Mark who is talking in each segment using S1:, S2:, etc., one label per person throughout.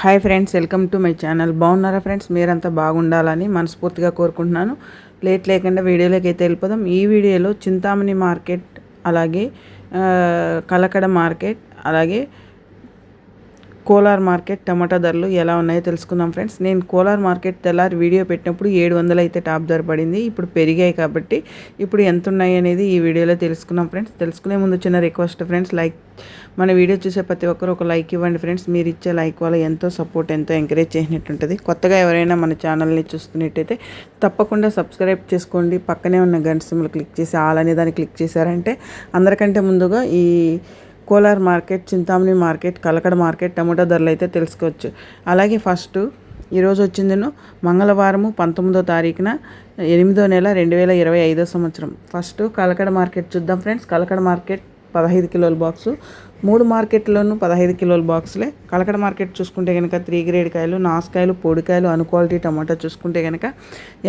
S1: Hi friends welcome to my channel. బాగున్నారా friends? మీరంతా బాగుండాలని మనస్ఫూర్తిగా కోరుకుంటున్నాను. లేట్ లేకుండా వీడియోలోకి అయితే వెళ్ళిపోదాం. ఈ వీడియోలో చింతామణి మార్కెట్ అలాగే కలకడ మార్కెట్ అలాగే కోలార్ మార్కెట్ టమాటా ధరలు ఎలా ఉన్నాయో తెలుసుకుందాం ఫ్రెండ్స్. నేను కోలార్ మార్కెట్ తెల్లారి వీడియో పెట్టినప్పుడు ఏడు వందలు అయితే టాప్ ధర పడింది. ఇప్పుడు పెరిగాయి కాబట్టి ఇప్పుడు ఎంత ఉన్నాయి అనేది ఈ వీడియోలో తెలుసుకున్నాం ఫ్రెండ్స్. తెలుసుకునే ముందు చిన్న రిక్వెస్ట్ ఫ్రెండ్స్ లైక్ మన వీడియో చూసే ప్రతి ఒక్కరు ఒక లైక్ ఇవ్వండి ఫ్రెండ్స్. మీరు ఇచ్చే లైక్ వల్ల ఎంతో సపోర్ట్ ఎంతో ఎంకరేజ్ చేసినట్టు ఉంటుంది కొత్తగా ఎవరైనా మన ఛానల్ని చూస్తున్నట్టయితే తప్పకుండా సబ్స్క్రైబ్ చేసుకోండి. పక్కనే ఉన్న గంట సింబల్ క్లిక్ చేసి ఆల్ అనే దాన్ని క్లిక్ చేశారంటే అందరికంటే ముందుగా ఈ Kolar market Chintamani market Kalakada market tomato ధరలు అయితే తెలుసుకోవచ్చు. అలాగే ఫస్ట్ ఈరోజు వచ్చిందను మంగళవారము పంతొమ్మిదో తారీఖున ఎనిమిదో నెల రెండు వేల ఇరవై ఐదో సంవత్సరం. ఫస్ట్ కలకడ మార్కెట్ చూద్దాం ఫ్రెండ్స్. కలకడ మార్కెట్ పదహైదు కిలోల బాక్సు. మూడు మార్కెట్లోనూ పదహైదు కిలోల బాక్సులే. కలకడ మార్కెట్ చూసుకుంటే కనుక త్రీ గ్రేడ్ కాయలు నాసుకాయలు పొడికాయలు అను క్వాలిటీ టమాటా చూసుకుంటే కనుక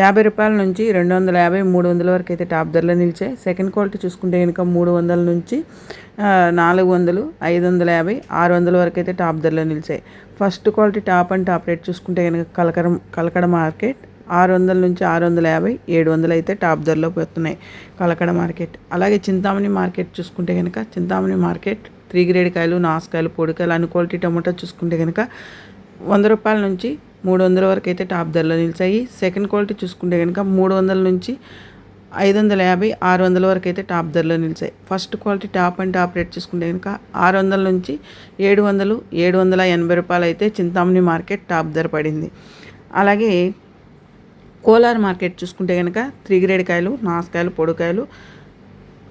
S1: యాభై రూపాయల నుంచి రెండు వందల యాభై మూడు వందల వరకు అయితే టాప్ ధరలో నిలిచాయి. సెకండ్ క్వాలిటీ చూసుకుంటే కనుక మూడు వందల నుంచి నాలుగు వందలు ఐదు వందల యాభై ఆరు వందల వరకు అయితే టాప్ ధరలో నిలిచాయి. First quality top and top rate చూసుకుంటే కనుక కలకరం కలకడ మార్కెట్ ఆరు వందల నుంచి ఆరు వందల యాభై ఏడు వందలు అయితే టాప్ ధరలో పోతున్నాయి కలకడ మార్కెట్. అలాగే చింతామణి మార్కెట్ చూసుకుంటే కనుక చింతామణి మార్కెట్ త్రీ గ్రేడ్ కాయలు నాసుకాయలు పొడికాయలు అన్ని క్వాలిటీ టమోటా చూసుకుంటే కనుక వంద రూపాయల నుంచి మూడు వందల వరకు అయితే టాప్ ధరలో నిలిచాయి. సెకండ్ క్వాలిటీ చూసుకుంటే కనుక మూడు వందల నుంచి ఐదు వందల యాభై ఆరు వందల వరకు అయితే టాప్ ధరలో నిలిచాయి. First quality top and top rate చూసుకుంటే కనుక ఆరు వందల నుంచి ఏడు వందలు ఏడు వందల ఎనభై రూపాయలు అయితే చింతామణి మార్కెట్ టాప్ ధర పడింది. అలాగే కోలార్ మార్కెట్ చూసుకుంటే కనుక త్రీ గ్రేడ్ కాయలు నాసుకాయలు పొడికాయలు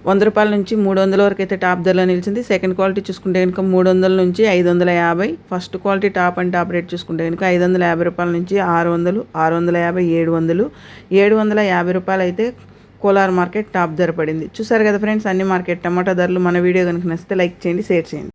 S1: వంద రూపాయల నుంచి మూడు వందల వరకు అయితే టాప్ ధరలో నిలిచింది. సెకండ్ క్వాలిటీ చూసుకుంటే కనుక మూడు వందల నుంచి ఐదు వందల యాభై. First quality top and top rate చూసుకుంటే కనుక ఐదు వందల యాభై రూపాయల నుంచి ఆరు వందలు ఆరు వందల యాభై ఏడు వందలు ఏడు వందల యాభై రూపాయలు అయితే కోలార్ మార్కెట్ టాప్ ధర పడింది. చూసారు కదా ఫ్రెండ్స్ అన్ని మార్కెట్ టమాటా ధరలు మన వీడియో కనుక నచ్చితే లైక్ చేయండి షేర్ చేయండి.